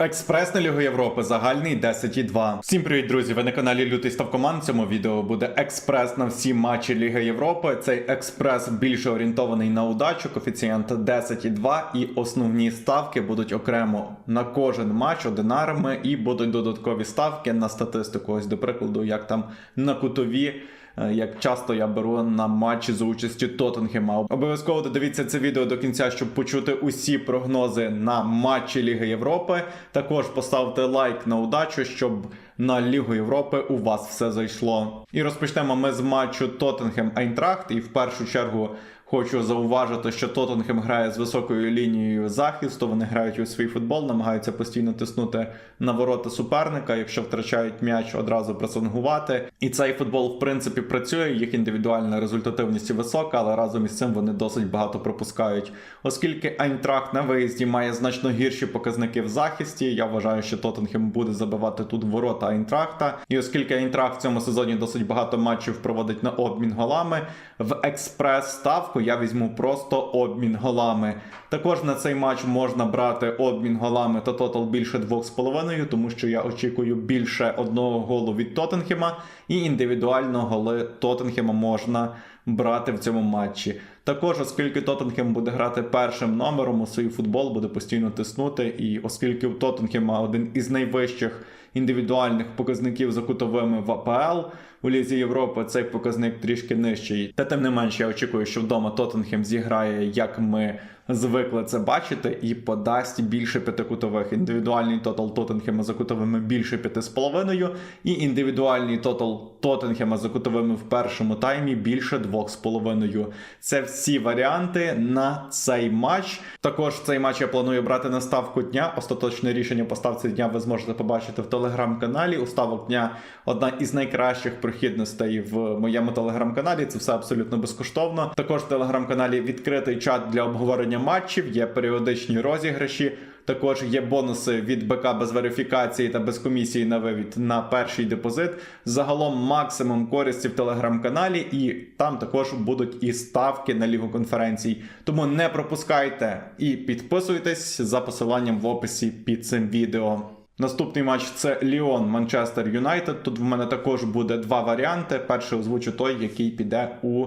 Експресна Ліга Європи, загальний 10,2. Всім привіт, друзі! Ви на каналі Лютий Ставкоман. В цьому відео буде експрес на всі матчі Ліги Європи. Цей експрес більше орієнтований на удачу, коефіцієнт 10,2 і основні ставки будуть окремо на кожен матч одинарами і будуть додаткові ставки на статистику. Ось до прикладу, як там на кутові. Е, Як часто я беру на матчі за участі Тоттенхема. Обов'язково додивіться це відео до кінця, щоб почути усі прогнози на матчі Ліги Європи. Також поставте лайк на удачу, щоб на Лігу Європи у вас все зайшло. І розпочнемо ми з матчу Тоттенхем Айнтрахт. І в першу чергу хочу зауважити, що Тоттенхем грає з високою лінією захисту. Вони грають у свій футбол, намагаються постійно тиснути на ворота суперника. Якщо втрачають м'яч, одразу пресингувати. І цей футбол, в принципі, працює. Їх індивідуальна результативність висока, але разом із цим вони досить багато пропускають. Оскільки Айнтрахт на виїзді має значно гірші показники в захисті, я вважаю, що Тоттенхем буде забивати тут ворота Айнтрахта. І оскільки Айнтрахт в цьому сезоні досить багато матчів проводить на обмін голами, в експрес-ставку я візьму просто обмін голами. Також на цей матч можна брати обмін голами та тотал більше 2,5, тому що я очікую більше одного голу від Тоттенхема, і індивідуально голи Тоттенхема можна брати в цьому матчі. Також, оскільки Тоттенхем буде грати першим номером у свій футбол, буде постійно тиснути, і оскільки у Тоттенхема один із найвищих індивідуальних показників за кутовими в АПЛ у Лізі Європи, цей показник трішки нижчий. Та тим не менше, я очікую, що вдома Тоттенхем зіграє, як ми звикли це бачити, і подасть більше п'ятикутових. Індивідуальний тотал Тоттенхема за кутовими більше п'яти з половиною, і індивідуальний тотал Тоттенхема за кутовими в першому таймі більше двох з половиною. Це всі варіанти на цей матч. Також цей матч я планую брати на ставку дня. Остаточне рішення по ставці дня ви зможете побачити в телеграм-каналі. У ставок дня одна із найкращих прохідностей в моєму телеграм-каналі. Це все абсолютно безкоштовно. Також в телеграм-каналі відкритий чат для обговорення матчів, є періодичні розіграші. Також є бонуси від БК без верифікації та без комісії на вивід на перший депозит. Загалом максимум користі в телеграм-каналі, і там також будуть і ставки на лігу конференцій. Тому не пропускайте і підписуйтесь за посиланням в описі під цим відео. Наступний матч це Ліон Манчестер Юнайтед. Тут в мене також буде два варіанти. Перший озвучу той, який піде у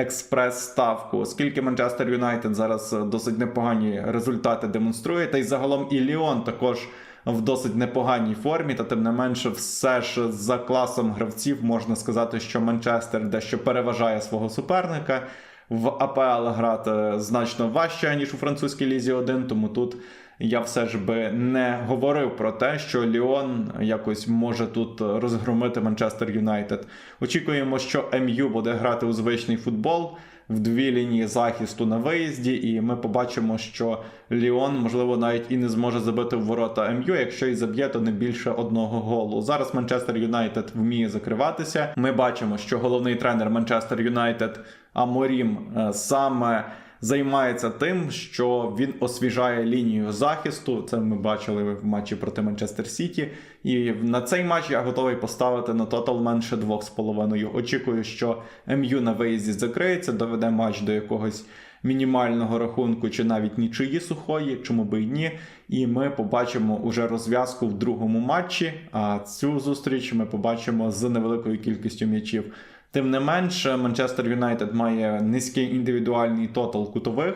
експрес-ставку, оскільки Манчестер Юнайтед зараз е, досить непогані результати демонструє, та й загалом і Ліон також в досить непоганій формі, та тим не менше, все ж за класом гравців можна сказати, що Манчестер дещо переважає свого суперника. В АПЛ грати значно важче, ніж у французькій лізі 1, тому тут я все ж би не говорив про те, що Ліон якось може тут розгромити Манчестер Юнайтед. Очікуємо, що МЮ буде грати у звичний футбол в дві лінії захисту на виїзді, і ми побачимо, що Ліон, можливо, навіть і не зможе забити в ворота МЮ, якщо і заб'є, то не більше одного голу. Зараз Манчестер Юнайтед вміє закриватися. Ми бачимо, що головний тренер Манчестер Юнайтед Аморім е, саме займається тим, що він освіжає лінію захисту. Це ми бачили в матчі проти Манчестер Сіті. І на цей матч я готовий поставити на тотал менше 2,5. Очікую, що МЮ на виїзді закриється, доведе матч до якогось. Мінімального рахунку чи навіть нічиї сухої, чому би й ні. І ми побачимо уже розв'язку в другому матчі. А цю зустріч ми побачимо з невеликою кількістю м'ячів. Тим не менше, Манчестер Юнайтед має низький індивідуальний тотал кутових,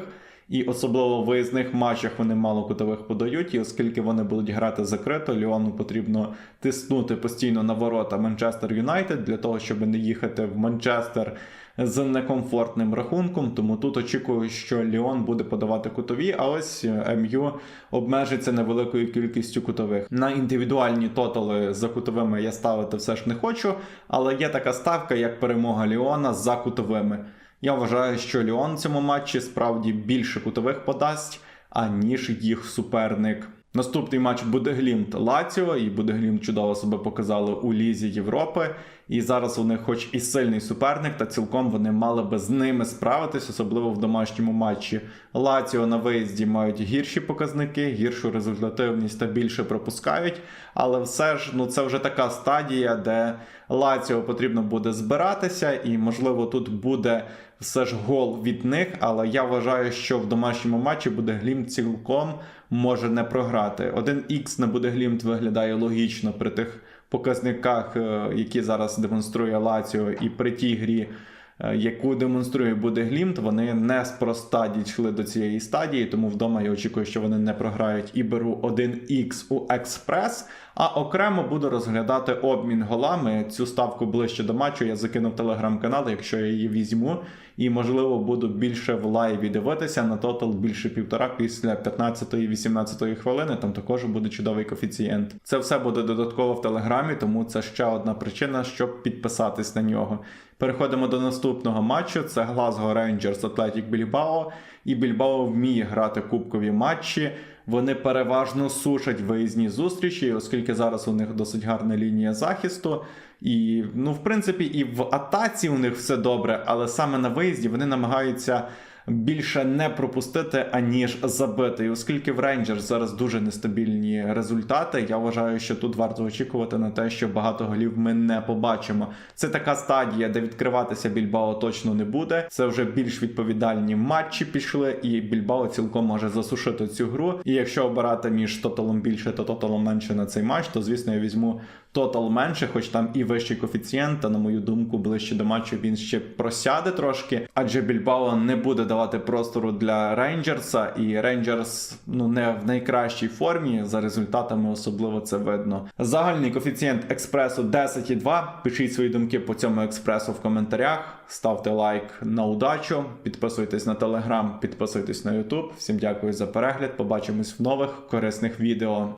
і особливо в виїзних матчах вони мало кутових подають. І оскільки вони будуть грати закрито, Ліону потрібно тиснути постійно на ворота Манчестер Юнайтед для того, щоб не їхати в Манчестер з некомфортним рахунком. Тому тут очікую, що Ліон буде подавати кутові, а ось МЮ обмежиться невеликою кількістю кутових. На індивідуальні тотали за кутовими я ставити все ж не хочу, але є така ставка, як перемога Ліона за кутовими. Я вважаю, що Ліон в цьому матчі справді більше кутових подасть, аніж їх суперник. Наступний матч буде Глімт Лаціо, і Будеглімт чудово себе показали у Лізі Європи. І зараз них, хоч і сильний суперник, та цілком вони мали би з ними справитись, особливо в домашньому матчі. Лаціо на виїзді мають гірші показники, гіршу результативність та більше пропускають. Але все ж, ну це вже така стадія, де Лаціо потрібно буде збиратися, і можливо тут буде все ж гол від них. Але я вважаю, що в домашньому матчі буде Глімт цілком може не програти. 1х на буде Глімт виглядає логічно при тих показниках, е, які зараз демонструє Лаціо, і при тій грі. е, Яку демонструє буде Глімт, вони неспроста дійшли до цієї стадії, тому вдома я очікую, що вони не програють і беру 1х у експрес. А окремо буду розглядати обмін голами. Цю ставку ближче до матчу я закинув телеграм-канал, якщо я її візьму. І можливо буду більше в лайві дивитися на тотал більше півтора після 15-18 хвилини. Там також буде чудовий коефіцієнт. Це все буде додатково в телеграмі, тому це ще одна причина, щоб підписатись на нього. Переходимо до наступного матчу. Це Glasgow Rangers Athletic Bilbao. І Більбао вміє грати кубкові матчі. Вони переважно сушать виїзні зустрічі, оскільки зараз у них досить гарна лінія захисту. І, ну, в принципі, і в атаці у них все добре, але саме на виїзді вони намагаються більше не пропустити, аніж забити. І оскільки в Рейнджерс зараз дуже нестабільні результати, я вважаю, що тут варто очікувати на те, що багато голів ми не побачимо. Це така стадія, де відкриватися Більбао точно не буде. Це вже більш відповідальні матчі пішли, і Більбао цілком може засушити цю гру. І якщо обирати між тоталом більше та тоталом менше на цей матч, то звісно я візьму тотал менше, хоч там і вищий коефіцієнт, та на мою думку, ближче до матчу він ще просяде трошки, адже Більбао не буде давати простору для Рейнджерса, і Рейнджерс ну не в найкращій формі. За результатами особливо це видно. Загальний коефіцієнт експресу 10,2. Пишіть свої думки по цьому експресу в коментарях. Ставте лайк на удачу, підписуйтесь на телеграм, підписуйтесь на Ютуб. Всім дякую за перегляд. Побачимось в нових корисних відео.